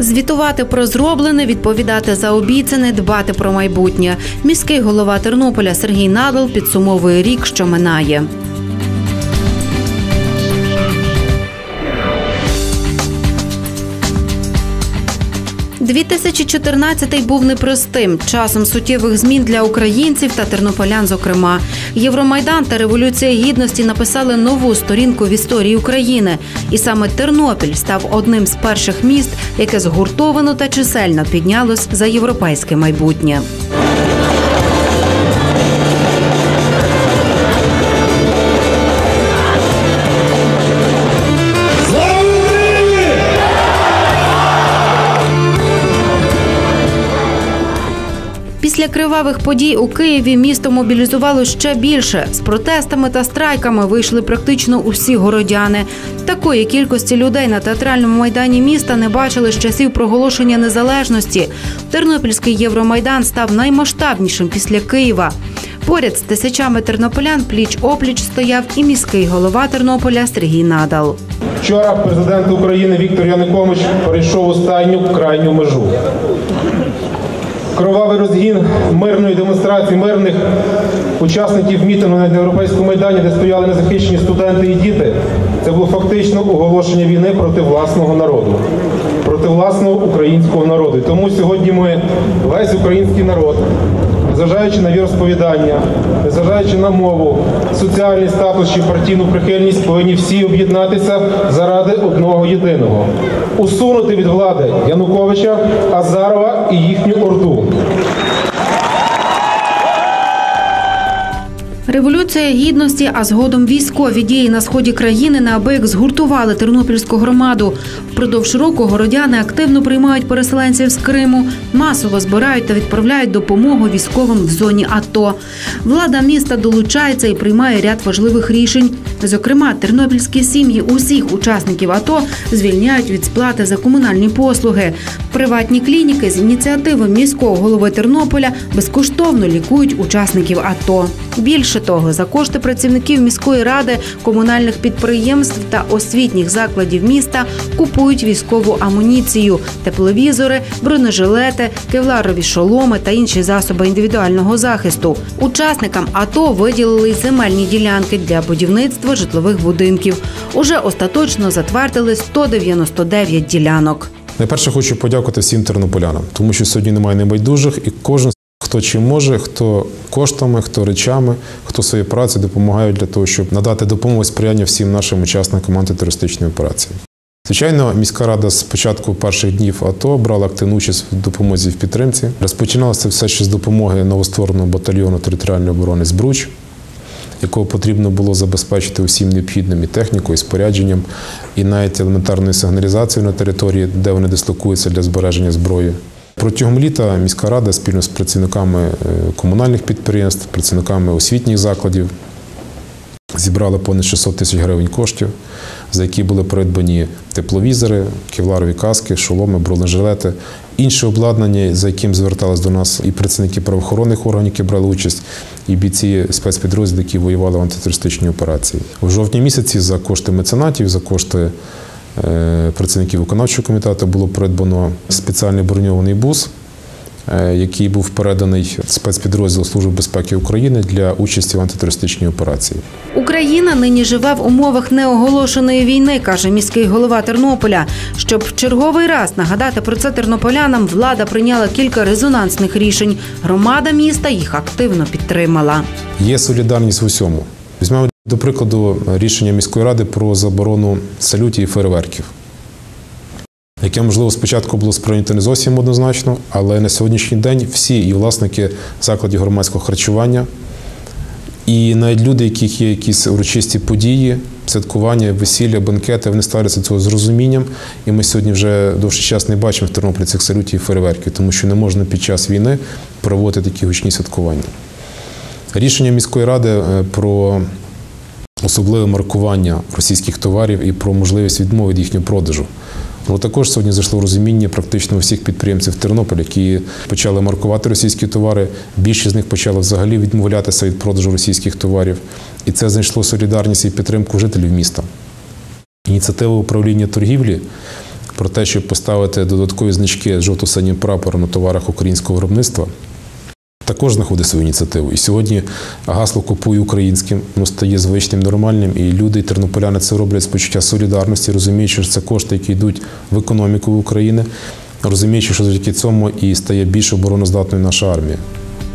Звітувати про зроблене, відповідати за обіцяне, дбати про майбутнє. Міський голова Тернополя Сергій Надал підсумовує рік, що минає. «2014 був непростим часом суттєвих змін для українців та тернополян. Зокрема, Євромайдан та Революція Гідності написали нову сторінку в історії України, і саме Тернопіль став одним з перших міст, яке згуртовано та чисельно піднялось за європейське майбутнє. Після кривавих подій у Києві місто мобілізувало ще більше. З протестами та страйками вийшли практично усі городяни. Такої кількості людей на театральному майдані міста не бачили з часів проголошення незалежності. Тернопільський Євромайдан став наймасштабнішим після Києва. Поряд з тисячами тернополян пліч опліч стояв і міський голова Тернополя Сергій Надал. Вчора президент України Віктор Янукович перейшов останню крайню межу. Кровавий розгін мирної демонстрації мирних учасників мітингу на європейському майдані, де стояли незахищені студенти і діти. Це було фактично оголошення війни проти власного народу, проти власного українського народу. Тому сьогодні ми, весь український народ, незважаючи на віросповідання, незважаючи на мову, соціальний статус чи партійну прихильність, повинні всі об'єднатися заради одного єдиного усунути від влади Януковича, Азарова і їхню орду. Революція гідності, а згодом військові дії на сході країни неабияк згуртували тернопільську громаду. Впродовж року городяни активно приймають переселенців з Криму, масово збирають та відправляють допомогу військовим в зоні АТО. Влада міста долучається і приймає ряд важливих рішень. Зокрема, тернопільські сім'ї усіх учасників АТО звільняють від сплати за комунальні послуги. Приватні клініки з ініціативи міського голови Тернополя безкоштовно лікують учасників АТО. Більше того, за кошти працівників міської ради, комунальних підприємств та освітніх закладів міста купують військову амуніцію, тепловізори, бронежилети, кевларові шоломи та інші засоби індивідуального захисту. Учасникам АТО виділили земельні ділянки для будівництва житлових будинків. Уже остаточно затвердили 199 ділянок. Найперше хочу подякувати всім тернополянам, тому що сьогодні немає небайдужих, і кожен, хто чим може, хто коштами, хто речами, хто своєю працею допомагає для того, щоб надати допомогу сприяння всім нашим учасникам антитерористичної операції. Звичайно, міська рада з початку перших днів АТО брала активну участь в допомозі в підтримці. Розпочиналося все ще з допомоги новоствореного батальйону територіальної оборони «Збруч», якого потрібно було забезпечити усім необхідним і технікою, і спорядженням, і навіть елементарною сигналізацією на території, де вони дислокуються для збереження зброї. Протягом літа міська рада спільно з працівниками е, комунальних підприємств, працівниками освітніх закладів зібрали понад 600 тисяч гривень коштів, за які були придбані тепловізори, кевларові каски, шоломи, бронежилети, інше обладнання, за яким звертались до нас і працівники правоохоронних органів, які брали участь, і бійці спецпідрозділів, які воювали в антитерористичній операції. В жовтні місяці за кошти меценатів, за кошти працівників виконавчого комітету було придбано спеціальний броньований бус, е, який був переданий спецпідрозділу Служби безпеки України для участі в антитерористичній операції. Україна нині живе в умовах неоголошеної війни, каже міський голова Тернополя. Щоб в черговий раз нагадати про це тернополянам, влада прийняла кілька резонансних рішень. Громада міста їх активно підтримала. Є солідарність в усьому. Візьмемо до прикладу рішення міської ради про заборону салютів і фейерверків, яке, можливо, спочатку було сприйнято не зовсім однозначно, але на сьогоднішній день всі і власники закладів громадського харчування, і навіть люди, яких є якісь урочисті події, святкування, весілля, банкети, вони ставляться цього з розумінням. І ми сьогодні вже довший час не бачимо в Тернополі цих салютів і фейерверків, тому що не можна під час війни проводити такі гучні святкування. Рішення міської ради е, про особливе маркування російських товарів і про можливість відмови від їхнього продажу. Воно також сьогодні зайшло розуміння практично усіх підприємців Тернополя, які почали маркувати російські товари. Більшість з них почали взагалі відмовлятися від продажу російських товарів. І це знайшло солідарність і підтримку жителів міста. Ініціатива управління торгівлі про те, щоб поставити додаткові значки жовто-синім прапором на товарах українського виробництва, також знаходить свою ініціативу. І сьогодні гасло купуй українським воно стає звичним, нормальним, і люди, і тернополяни це роблять з почуття солідарності, розуміючи, що це кошти, які йдуть в економіку України, розуміючи, що завдяки цьому і стає більш обороноздатною наша армія.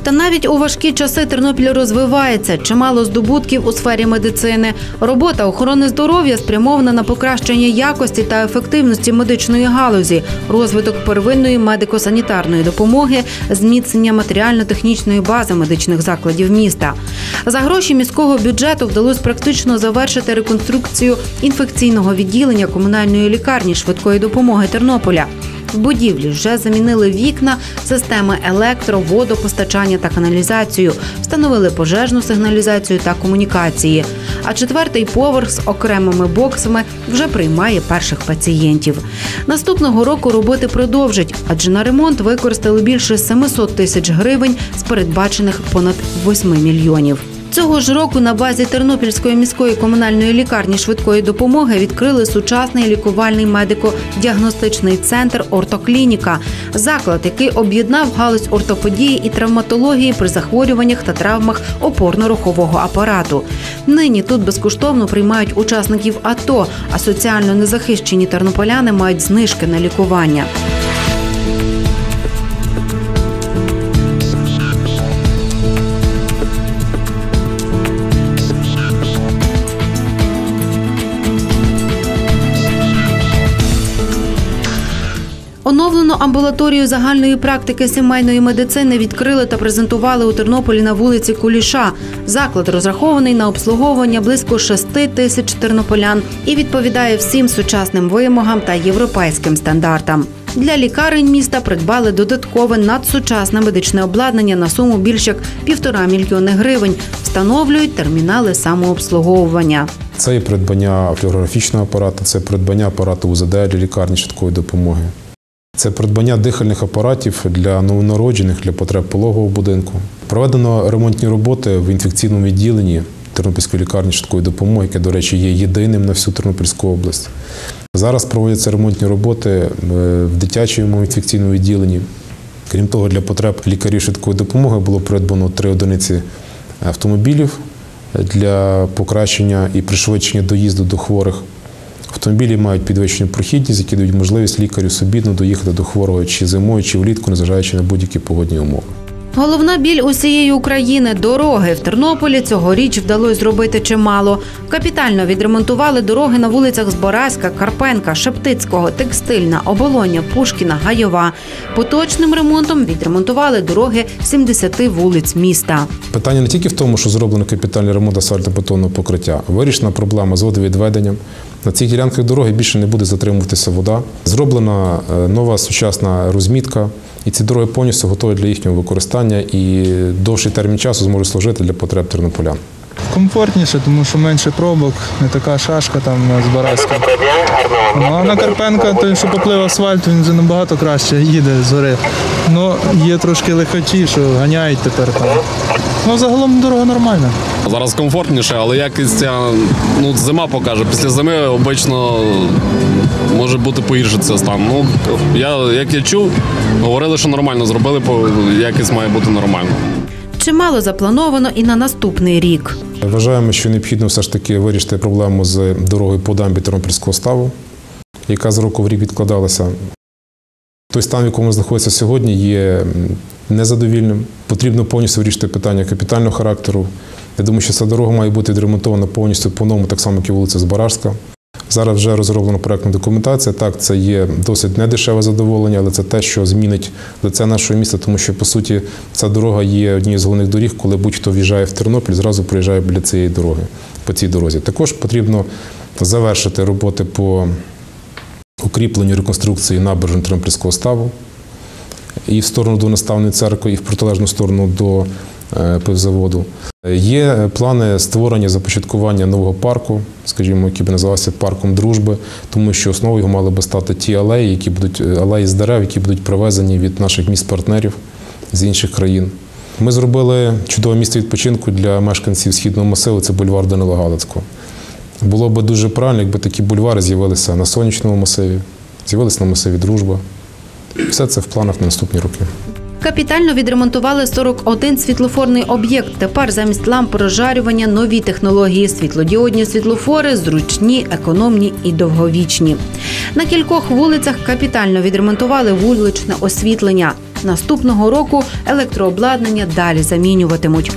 Та навіть у важкі часи Тернопіль розвивається. Чимало здобутків у сфері медицини. Робота охорони здоров'я спрямована на покращення якості та ефективності медичної галузі, розвиток первинної медико-санітарної допомоги, зміцнення матеріально-технічної бази медичних закладів міста. За гроші міського бюджету вдалося практично завершити реконструкцію інфекційного відділення комунальної лікарні швидкої допомоги Тернополя. Будівлі вже замінили вікна, системи електро, водопостачання та каналізацію, встановили пожежну сигналізацію та комунікації. А четвертий поверх з окремими боксами вже приймає перших пацієнтів. Наступного року роботи продовжать, адже на ремонт використали більше 700 тисяч гривень з передбачених понад 8 мільйонів. Цього ж року на базі Тернопільської міської комунальної лікарні швидкої допомоги відкрили сучасний лікувальний медико-діагностичний центр Ортоклініка, заклад, який об'єднав галузь ортопедії і травматології при захворюваннях та травмах опорно-рухового апарату. Нині тут безкоштовно приймають учасників АТО, а соціально незахищені тернополяни мають знижки на лікування. Оновлену амбулаторію загальної практики сімейної медицини відкрили та презентували у Тернополі на вулиці Куліша. Заклад розрахований на обслуговування близько 6 тисяч тернополян і відповідає всім сучасним вимогам та європейським стандартам. Для лікарень міста придбали додаткове надсучасне медичне обладнання на суму більш як півтора мільйони гривень. Встановлюють термінали самообслуговування. Це і придбання флюорографічного апарату, це придбання апарату УЗД для лікарні швидкої допомоги. Це придбання дихальних апаратів для новонароджених для потреб пологового будинку. Проведено ремонтні роботи в інфекційному відділенні Тернопільської лікарні швидкої допомоги, яке, до речі, є єдиним на всю Тернопільську область. Зараз проводяться ремонтні роботи е, в дитячому інфекційному відділенні. Крім того, для потреб лікарів швидкої допомоги було придбано три одиниці автомобілів для покращення і пришвидшення доїзду до хворих. Автомобілі мають підвищену прохідність, які дають можливість лікарю собі доїхати до хворого чи зимою, чи влітку, незважаючи на будь-які погодні умови. Головна біль усієї України дороги в Тернополі цьогоріч вдалося зробити чимало. Капітально відремонтували дороги на вулицях Зборазька, Карпенка, Шептицького, Текстильна, Оболоня, Пушкіна, Гайова. Поточним ремонтом відремонтували дороги 70 вулиць міста. Питання не тільки в тому, що зроблено капітальний ремонт асфальтобетонного покриття, вирішена проблема з водовідведенням. На цих ділянках дороги більше не буде затримуватися вода. Зроблена е, нова сучасна розмітка, і ці дороги повністю готові для їхнього використання і довший термін часу зможуть служити для потреб тернополян. Комфортніше, тому що менше пробок, не така шашка там з Бараська. Ну а на Карпенка, той, що поплив асфальт, він вже набагато краще їде з гори. Ну, є трошки лихачі, що ганяють тепер там. Ну, загалом дорога нормальна. Зараз комфортніше, але якість ця, ну, зима покаже. Після зими обично може бути погіршиться стан. Ну, я, як я чув, говорили, що нормально зробили, бо якість має бути нормальна. Чимало заплановано і на наступний рік. Вважаємо, що необхідно все ж таки вирішити проблему з дорогою по дамбі Тернопільського ставу, яка з року в рік відкладалася. Той стан, в якому знаходиться сьогодні, є незадовільним. Потрібно повністю вирішити питання капітального характеру. Я думаю, що ця дорога має бути відремонтована повністю по-новому, так само, як і вулиця Збаражська. Зараз вже розроблена проектна документація. Так, це є досить недешеве задоволення, але це те, що змінить лице нашого міста, тому що по суті ця дорога є однією з головних доріг, коли будь-хто в'їжджає в Тернопіль, зразу проїжджає біля цієї дороги по цій дорозі. Також потрібно завершити роботи по укріпленню реконструкції набережної Тернопільського ставу і в сторону до наставної церкви, і в протилежну сторону до е, пивзаводу. Є плани створення започаткування нового парку, скажімо, який би називався парком дружби, тому що основою його мали би стати ті алеї, які будуть е, алеї з дерев, які будуть привезені від наших міст-партнерів з інших країн. Ми зробили чудове місце відпочинку для мешканців східного масиву. Це бульвар Данила Галицького. Було би дуже правильно, якби такі бульвари з'явилися на сонячному масиві, з'явилась на масиві дружба. Все це в планах на наступні роки. Капітально відремонтували 41 світлофорний об'єкт. Тепер замість ламп розжарювання нові технології. Світлодіодні світлофори зручні, економні і довговічні. На кількох вулицях капітально відремонтували вуличне освітлення. Наступного року електрообладнання далі замінюватимуть.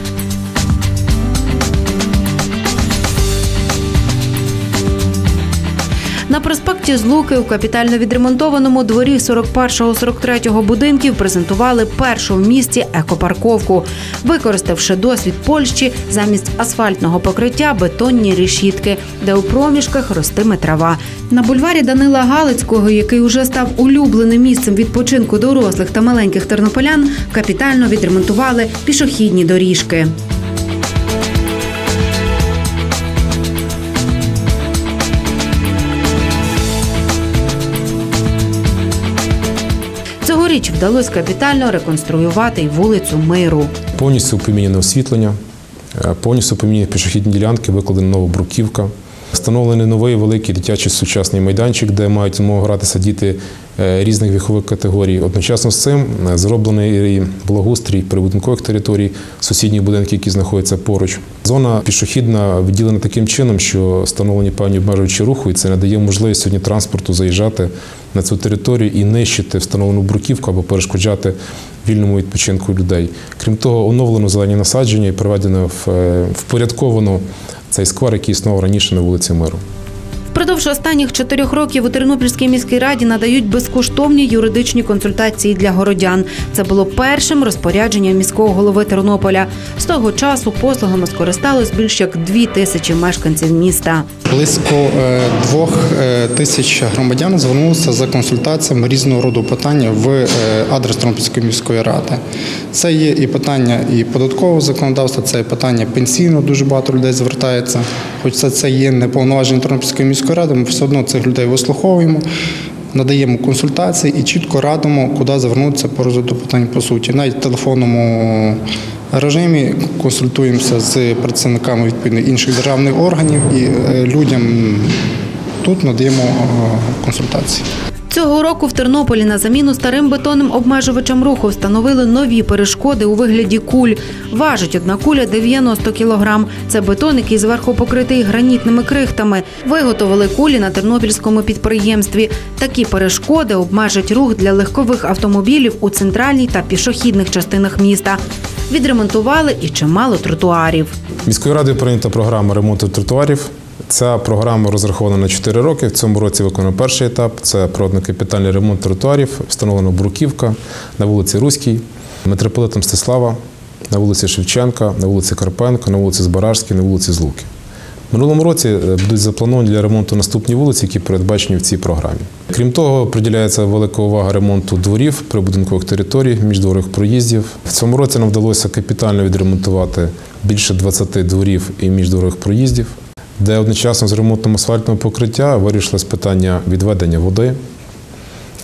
На проспекті Злуки у капітально відремонтованому дворі 41-43 будинків презентували першу в місті екопарковку, використавши досвід Польщі замість асфальтного покриття бетонні решітки, де у проміжках ростиме трава. На бульварі Данила Галицького, який уже став улюбленим місцем відпочинку дорослих та маленьких тернополян, капітально відремонтували пішохідні доріжки. Цьогоріч вдалося капітально реконструювати й вулицю Миру. Повністю поміняне освітлення, е, повністю поміняні пішохідні ділянки, викладена нова бруківка. Встановлений новий великий дитячий сучасний майданчик, де мають змогу гратися діти е, різних вікових категорій. Одночасно з цим е, зроблений благоустрій прибудинкових територій, сусідніх будинків, які знаходяться поруч. Зона пішохідна відділена таким чином, що встановлені певні обмежуючі руху, і це надає можливість сьогодні транспорту заїжджати на цю територію і нищити встановлену бруківку або перешкоджати вільному відпочинку людей. Крім того, оновлено зелені насадження і проведено е, впорядковано цей сквер, який існував раніше на вулиці Миру. Впродовж останніх чотирьох років у Тернопільській міській раді надають безкоштовні юридичні консультації для городян. Це було першим розпорядженням міського голови Тернополя. З того часу послугами скористалось більш як дві тисячі мешканців міста. Близько е, двох е, тисяч громадян звернулися за консультаціями різного роду питання в е, адрес Тернопільської міської ради. Це є і питання і податкового законодавства, це і питання пенсійного, дуже багато людей звертається. Хоч це, це є неповноваження Тернопільської міської ради, ми все одно цих людей вислуховуємо. Надаємо консультації і чітко радимо, куди звернутися по розгляду питань по суті. Навіть в телефонному режимі консультуємося з працівниками відповідно інших державних органів і е, людям тут надаємо е, консультації. Цього року в Тернополі на заміну старим бетонним обмежувачам руху встановили нові перешкоди у вигляді куль. Важить одна куля 90 кілограм. Це бетон, який зверху покритий гранітними крихтами. Виготовили кулі на тернопільському підприємстві. Такі перешкоди обмежать рух для легкових автомобілів у центральній та пішохідних частинах міста. Відремонтували і чимало тротуарів. Міською радою прийнята програма ремонту тротуарів. Ця програма розрахована на 4 роки. В цьому році виконано перший етап. Це проведено капітальний ремонт тротуарів, встановлена бруківка на вулиці Руській, митрополита Мстислава, на вулиці Шевченка, на вулиці Карпенка, на вулиці Збаражській, на вулиці Злуки. Минулому році е, будуть заплановані для ремонту наступні вулиці, які передбачені в цій програмі. Крім того, приділяється велика увага ремонту дворів, прибудинкових територій, міждворових проїздів. В цьому році нам вдалося капітально відремонтувати більше 20 дворів і міждворових проїздів, де одночасно з ремонтом асфальтного покриття вирішилось питання відведення води,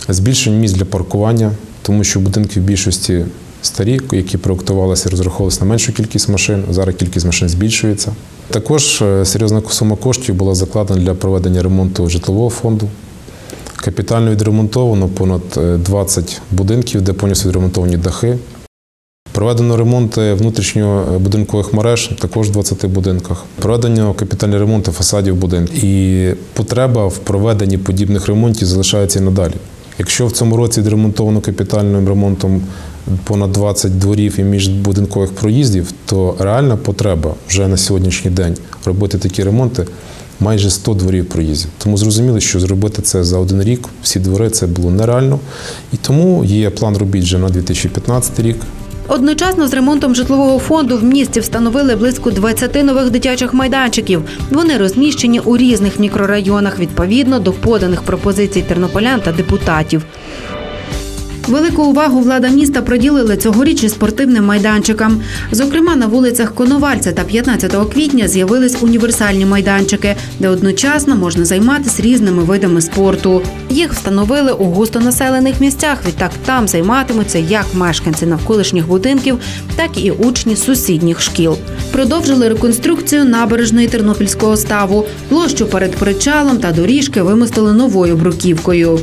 збільшення місць для паркування, тому що будинки в більшості старі, які проектувалися і розраховувалися на меншу кількість машин. Зараз кількість машин збільшується. Також е, серйозна сума коштів була закладена для проведення ремонту житлового фонду. Капітально відремонтовано понад е, 20 будинків, де повністю відремонтовані дахи. Проведено ремонти внутрішньобудинкових мереж, також в 20 будинках. Проведено капітальні ремонти фасадів будинків. І потреба в проведенні подібних ремонтів залишається і надалі. Якщо в цьому році відремонтовано капітальним ремонтом понад 20 дворів і міжбудинкових проїздів, то реальна потреба вже на сьогоднішній день робити такі ремонти майже 100 дворів проїздів. Тому зрозуміло, що зробити це за один рік, всі двори це було нереально. І тому є план робіт вже на 2015 рік. Одночасно з ремонтом житлового фонду в місті встановили близько 20 нових дитячих майданчиків. Вони розміщені у різних мікрорайонах відповідно до поданих пропозицій тернополян та депутатів. Велику увагу влада міста приділила цьогоріч спортивним майданчикам. Зокрема, на вулицях Коновальця та 15 квітня з'явились універсальні майданчики, де одночасно можна займатися різними видами спорту. Їх встановили у густонаселених місцях. Відтак там займатимуться як мешканці навколишніх будинків, так і учні сусідніх шкіл. Продовжили реконструкцію набережної Тернопільського ставу. Площу перед причалом та доріжки вимостили новою бруківкою.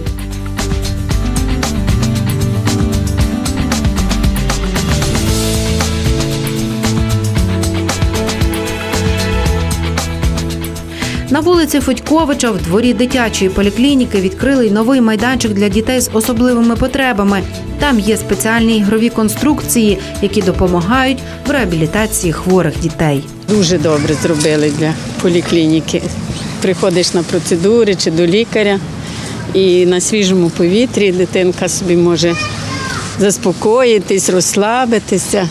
На вулиці Федьковича в дворі дитячої поліклініки відкрили новий майданчик для дітей з особливими потребами. Там є спеціальні ігрові конструкції, які допомагають в реабілітації хворих дітей. Дуже добре зробили для поліклініки. Приходиш на процедури чи до лікаря, і на свіжому повітрі дитинка собі може заспокоїтись, розслабитися.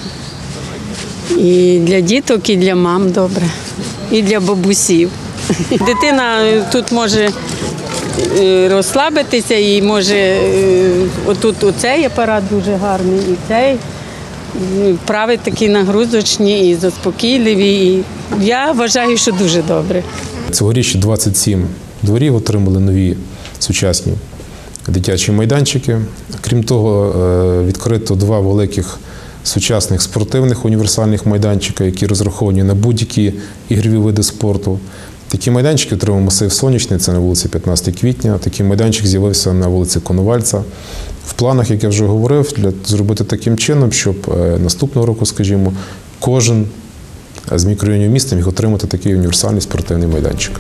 І для діток, і для мам добре, і для бабусів. Дитина тут може е, розслабитися і може е, отут оцей апарат дуже гарний, і цей. Вправи такі нагрузочні і заспокійливі. І я вважаю, що дуже добре. Цьогоріч 27 дворів отримали нові сучасні дитячі майданчики. Крім того, е, відкрито два великих сучасних спортивних універсальних майданчика, які розраховані на будь-які ігрові види спорту. Такі майданчики отримав масив сонячний, це на вулиці 15 квітня. Такий майданчик з'явився на вулиці Коновальця. В планах, як я вже говорив, для зробити таким чином, щоб е, наступного року, скажімо, кожен з мікрорайонів міста міг отримати такий універсальний спортивний майданчик.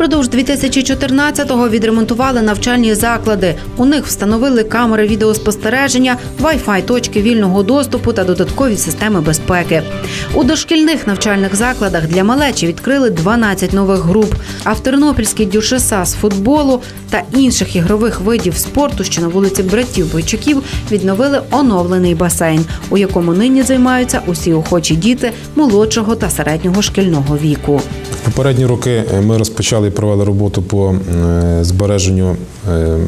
Впродовж 2014-го відремонтували навчальні заклади. У них встановили камери відеоспостереження, Wi-Fi точки вільного доступу та додаткові системи безпеки. У дошкільних навчальних закладах для малечі відкрили 12 нових груп. А в Тернопільській дюшеса з футболу та інших ігрових видів спорту, що на вулиці братів Бойчаків, відновили оновлений басейн, у якому нині займаються усі охочі діти молодшого та середнього шкільного віку. Попередні роки ми розпочали і провели роботу по е, збереженню е,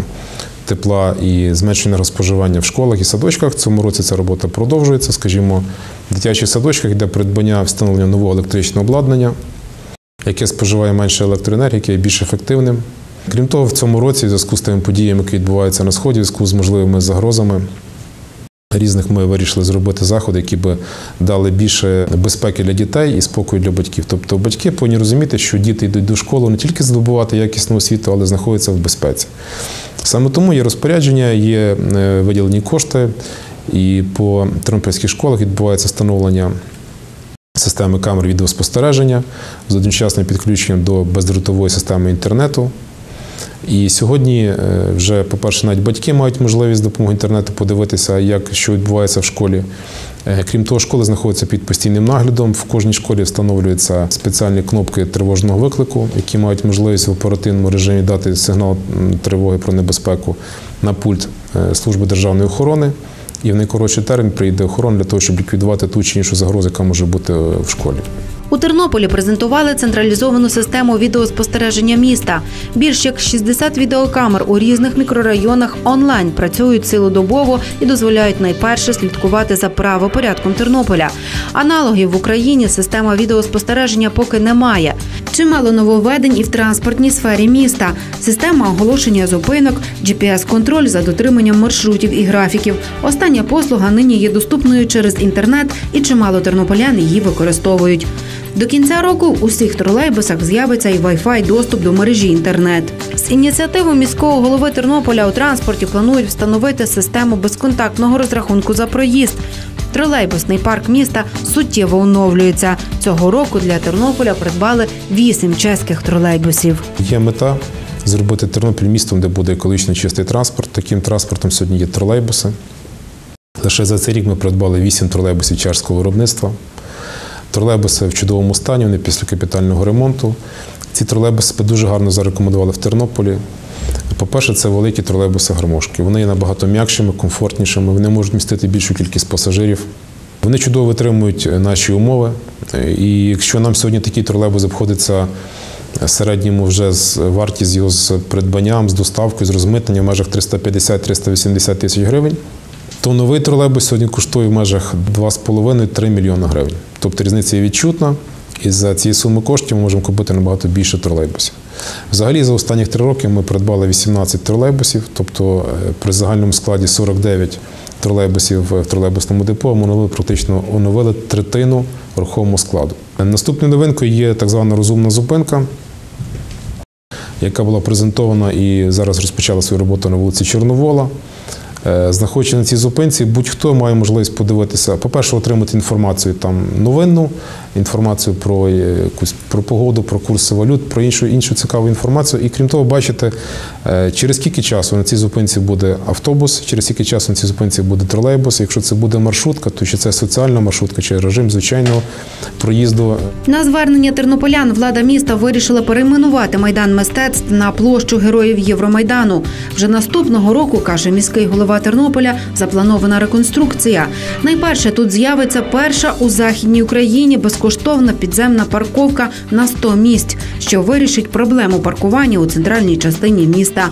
тепла і зменшенню розпоживання в школах і садочках. В цьому році ця робота продовжується. Скажімо, в дитячих садочках йде придбання встановлення нового електричного обладнання, яке споживає менше електроенергії, яке є більш ефективним. Крім того, в цьому році, в зв'язку з тими подіями, які відбуваються на сході, в зв'язку з можливими загрозами. Різних ми вирішили зробити заходи, які би дали більше безпеки для дітей і спокою для батьків. Тобто батьки повинні розуміти, що діти йдуть до школи не тільки здобувати якісну освіту, але знаходяться в безпеці. Саме тому є розпорядження, є е, виділені кошти, і по тернопільських школах відбувається встановлення системи камер відеоспостереження з одночасним підключенням до бездротової системи інтернету. І сьогодні е, вже, по-перше, навіть батьки мають можливість з допомогою інтернету подивитися, як що відбувається в школі. Е, Крім того, школи знаходяться під постійним наглядом. В кожній школі встановлюються спеціальні кнопки тривожного виклику, які мають можливість в оперативному режимі дати сигнал тривоги про небезпеку на пульт е, служби державної охорони. І в найкоротший термін прийде охорона для того, щоб ліквідувати ту чи іншу загрозу, яка може бути в школі. У Тернополі презентували централізовану систему відеоспостереження міста. Більш як 60 відеокамер у різних мікрорайонах онлайн працюють цілодобово і дозволяють найперше слідкувати за правопорядком Тернополя. Аналогів в Україні система відеоспостереження поки немає. Чимало нововведень і в транспортній сфері міста. Система оголошення зупинок, GPS-контроль за дотриманням маршрутів і графіків. Остання послуга нині є доступною через інтернет, і чимало тернополян її використовують. До кінця року в усіх тролейбусах з'явиться і Wi-Fi доступ до мережі інтернет. З ініціативи міського голови Тернополя у транспорті планують встановити систему безконтактного розрахунку за проїзд. Тролейбусний парк міста суттєво оновлюється. Цього року для Тернополя придбали вісім чеських тролейбусів. Є мета зробити Тернопіль містом, де буде екологічно чистий транспорт. Таким транспортом сьогодні є тролейбуси. Лише за цей рік ми придбали 8 тролейбусів чарського виробництва. Тролейбуси в чудовому стані, вони після капітального ремонту. Ці тролейбуси дуже гарно зарекомендували в Тернополі. По-перше, це великі тролейбуси гармошки. Вони є набагато м'якшими, комфортнішими, вони можуть містити більшу кількість пасажирів. Вони чудово витримують наші умови. І якщо нам сьогодні такий тролейбус обходиться середньому вже з вартість його з придбанням, з доставкою, з розмитненням в межах 350-380 тисяч гривень, то новий тролейбус сьогодні коштує в межах 2,5-3 мільйона гривень. Тобто різниця є відчутна, і за ці суми коштів ми можемо купити набагато більше тролейбусів. Взагалі, за останні три роки ми придбали 18 тролейбусів, тобто е, при загальному складі 49 тролейбусів в тролейбусному депо ми практично оновили третину рухомого складу. Наступною новинкою є так звана розумна зупинка, яка була презентована і зараз розпочала свою роботу на вулиці Чорновола. Е, Знаходячи на цій зупинці, будь-хто має можливість подивитися, по-перше, отримати інформацію там новинну, інформацію про е, якусь про погоду, про курси валют, про іншу іншу цікаву інформацію. І крім того, бачити, е, через скільки часу на цій зупинці буде автобус, через скільки часу на цій зупинці буде тролейбус. Якщо це буде маршрутка, то чи це соціальна маршрутка, чи режим звичайного проїзду. На звернення тернополян влада міста вирішила перейменувати майдан мистецтв на площу героїв Євромайдану. Вже наступного року, каже міський голова Тернополя, запланована реконструкція. Найперше тут з'явиться перша у західній Україні безкоштовна підземна парковка на 100 місць, що вирішить проблему паркування у центральній частині міста.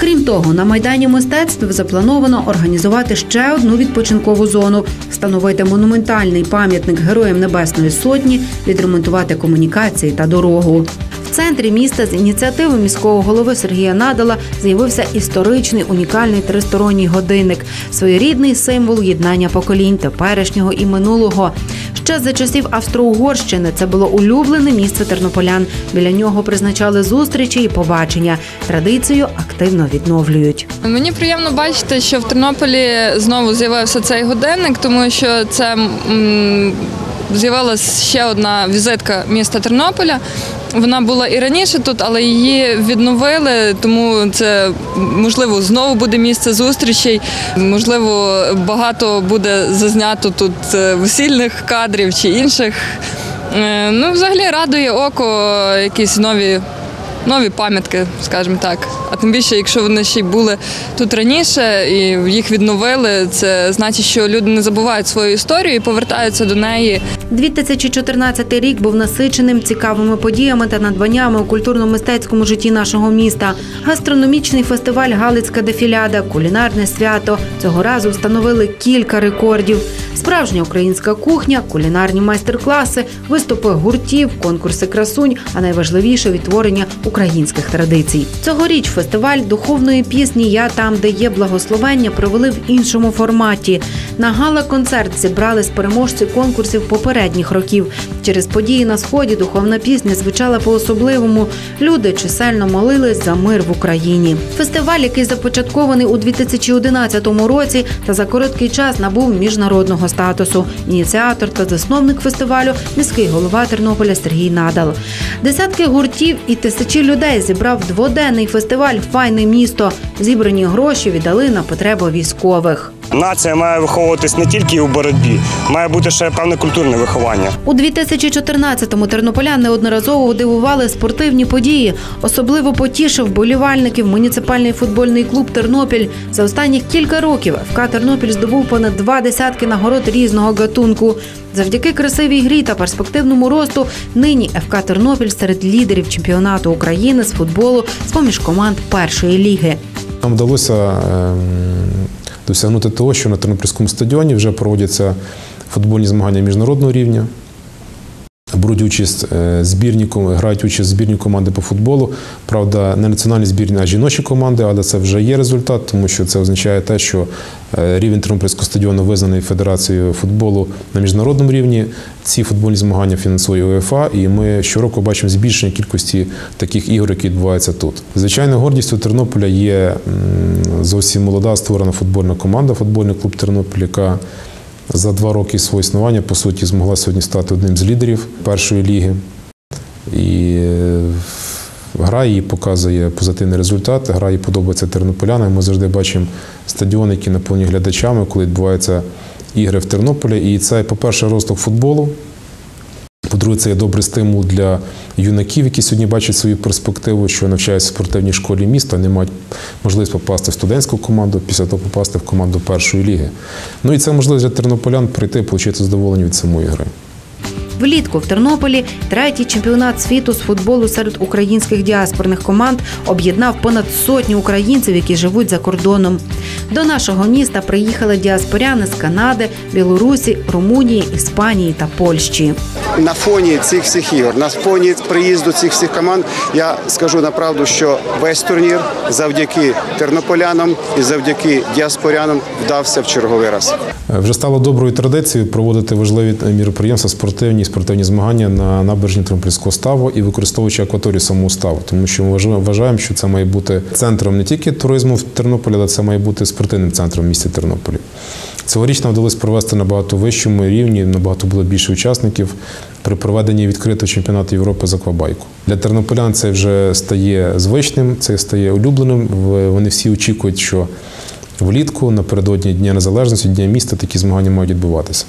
Крім того, на майдані мистецтв заплановано організувати ще одну відпочинкову зону, встановити монументальний пам'ятник героям Небесної Сотні, відремонтувати комунікації та дорогу. Центрі міста з ініціативи міського голови Сергія Надала з'явився історичний унікальний тристоронній годинник, своєрідний символ єднання поколінь теперішнього і минулого. Ще за часів Австро-Угорщини це було улюблене місце тернополян. Біля нього призначали зустрічі і побачення. Традицію активно відновлюють. Мені приємно бачити, що в Тернополі знову з'явився цей годинник, тому що це з'явилася ще одна візитка міста Тернополя. Вона була і раніше тут, але її відновили, тому це можливо знову буде місце зустрічей. Можливо, багато буде зазнято тут е, весільних кадрів чи інших. Е, Ну, взагалі радує око якісь нові нові пам'ятки, скажімо так. А тим більше, якщо вони ще й були тут раніше і їх відновили, це значить, що люди не забувають свою історію і повертаються до неї. 2014 рік був насиченим цікавими подіями та надбаннями у культурно-мистецькому житті нашого міста. Гастрономічний фестиваль Галицька дефіляда, кулінарне свято. Цього разу встановили кілька рекордів. Справжня українська кухня, кулінарні майстер-класи, виступи гуртів, конкурси красунь, а найважливіше відтворення українських традицій. Цьогоріч фестиваль духовної пісні Я там, де є благословення, провели в іншому форматі. На гала-концерт зібрались переможці конкурсів попередніх років. Через події на сході духовна пісня звучала по-особливому. Люди чисельно молились за мир в Україні. Фестиваль, який започаткований у 2011 році, та за короткий час набув міжнародного статусу. Ініціатор та засновник фестивалю міський голова Тернополя Сергій Надал. Десятки гуртів і тисячі людей зібрав дводенний фестиваль Файне місто. Зібрані гроші віддали на потреби військових. Нація має виховуватись не тільки у боротьбі, має бути ще певне культурне виховання. У 2014-му тернополян неодноразово дивували спортивні події. Особливо потішив болівальників муніципальний футбольний клуб Тернопіль. За останні кілька років ФК Тернопіль здобув понад два десятки нагород різного гатунку. Завдяки красивій грі та перспективному росту нині ФК Тернопіль серед лідерів чемпіонату України з футболу з поміж команд першої ліги. Нам вдалося ем, досягнути того, що на Тернопільському стадіоні вже проводяться футбольні змагання міжнародного рівня. Беруть участь е, збірні грають участь збірні команди по футболу. Правда, не національні збірні, а жіночі команди, але це вже є результат, тому що це означає те, що е, рівень Тернопільського стадіону визнаний Федерацією футболу на міжнародному рівні. Ці футбольні змагання фінансує УЄФА, і ми щороку бачимо збільшення кількості таких ігор, які відбуваються тут. Звичайно, гордістю Тернополя є зовсім молода створена футбольна команда, футбольний клуб Тернопіль, яка за два роки свого існування, по суті, змогла сьогодні стати одним з лідерів першої ліги. І е, гра її показує позитивний результат. Гра їй подобається тернополянам. Ми завжди бачимо стадіони, які наповнені глядачами, коли відбуваються ігри в Тернополі. І це, по-перше, розвиток футболу. По-друге, це є добрий стимул для юнаків, які сьогодні бачать свою перспективу, що навчаються в спортивній школі міста, не мають можливість попасти в студентську команду, після того попасти в команду першої ліги. Ну і це можливість для тернополян прийти, отримати задоволення від самої гри. Влітку в Тернополі третій чемпіонат світу з футболу серед українських діаспорних команд об'єднав понад сотню українців, які живуть за кордоном. До нашого міста приїхали діаспоряни з Канади, Білорусі, Румунії, Іспанії та Польщі. на фоні цих всіх ігор, на фоні приїзду цих всіх команд, я скажу направду, що весь турнір завдяки тернополянам і завдяки діаспорянам вдався в черговий раз. Вже стало доброю традицією проводити важливі міроприємства спортивні спортивні змагання на набережні Тернопільського ставу і використовуючи акваторію самого ставу, тому що ми вважаємо, що це має бути центром не тільки туризму в Тернополі, але це має бути спортивним центром в місті Тернополі. Цьогоріч нам вдалося провести набагато вищому рівні, набагато було більше учасників при проведенні відкритого чемпіонату Європи з аквабайку. Для тернополян це вже стає звичним, це стає улюбленим. Вони всі очікують, що влітку напередодні Дня Незалежності, Дня міста такі змагання мають відбуватися.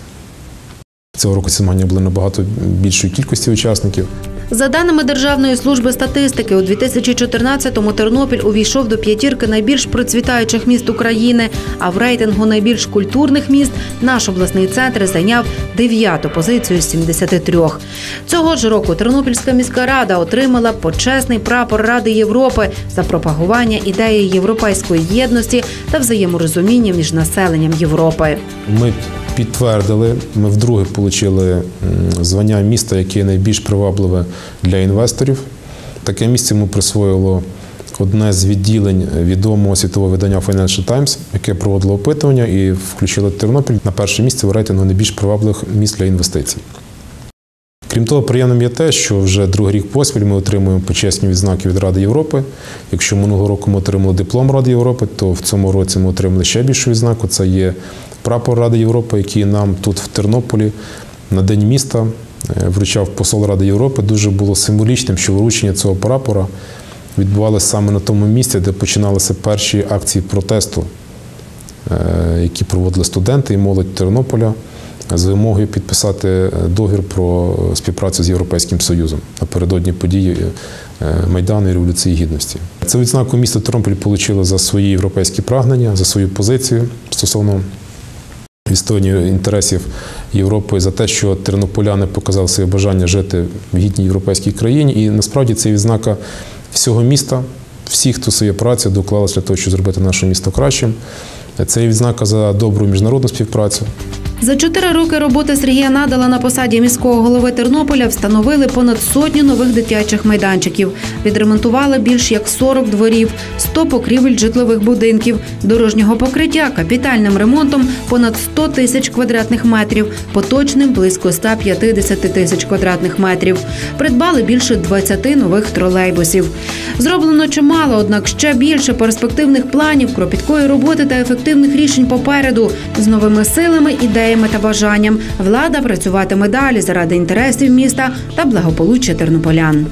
Цього року ці змагання були набагато більшої кількості учасників. За даними Державної служби статистики, у 2014-му Тернопіль увійшов до п'ятірки найбільш процвітаючих міст України. А в рейтингу найбільш культурних міст наш обласний центр зайняв дев'яту позицію з 73. Цього ж року Тернопільська міська рада отримала почесний прапор Ради Європи за пропагування ідеї європейської єдності та взаєморозуміння між населенням Європи. Ми підтвердили, ми вдруге отримали звання міста, яке найбільш привабливе для інвесторів. Таке місце йому присвоїло одне з відділень відомого світового видання Financial Times, яке проводило опитування і включило Тернопіль на перше місце в рейтингу найбільш привабливих міст для інвестицій. Крім того, приємним є те, що вже другий рік поспіль ми отримуємо почесні відзнаки від Ради Європи. Якщо минулого року ми отримали диплом Ради Європи, то в цьому році ми отримали ще більшу відзнаку. Це є прапор Ради Європи, який нам тут в Тернополі на День міста е, вручав посол Ради Європи. Дуже було символічним, що вручення цього прапора відбувалося саме на тому місці, де починалися перші акції протесту, е, які проводили студенти і молодь Тернополя з вимогою підписати е, договір про співпрацю з Європейським Союзом напередодні події Майдану і Революції Гідності. Цю відзнаку місто Тернополь отримало за свої європейські прагнення, за свою позицію стосовно відстоювання інтересів Європи за те, що тернополяни показали своє бажання жити в гідній європейській країні. І насправді це відзнака всього міста, всіх, хто своє праці доклалася для того, щоб зробити наше місто кращим. Це відзнака за добру міжнародну співпрацю. За чотири роки роботи Сергія Надала на посаді міського голови Тернополя встановили понад сотню нових дитячих майданчиків, відремонтували більш як 40 дворів, 100 покрівель житлових будинків, дорожнього покриття капітальним ремонтом понад 100 тисяч квадратних метрів, поточним близько 150 тисяч квадратних метрів. Придбали більше 20 нових тролейбусів. Зроблено чимало, однак ще більше перспективних планів, кропіткої роботи та ефективних рішень попереду з новими силами, ідеями та бажанням. Влада працюватиме далі заради інтересів міста та благополуччя тернополян.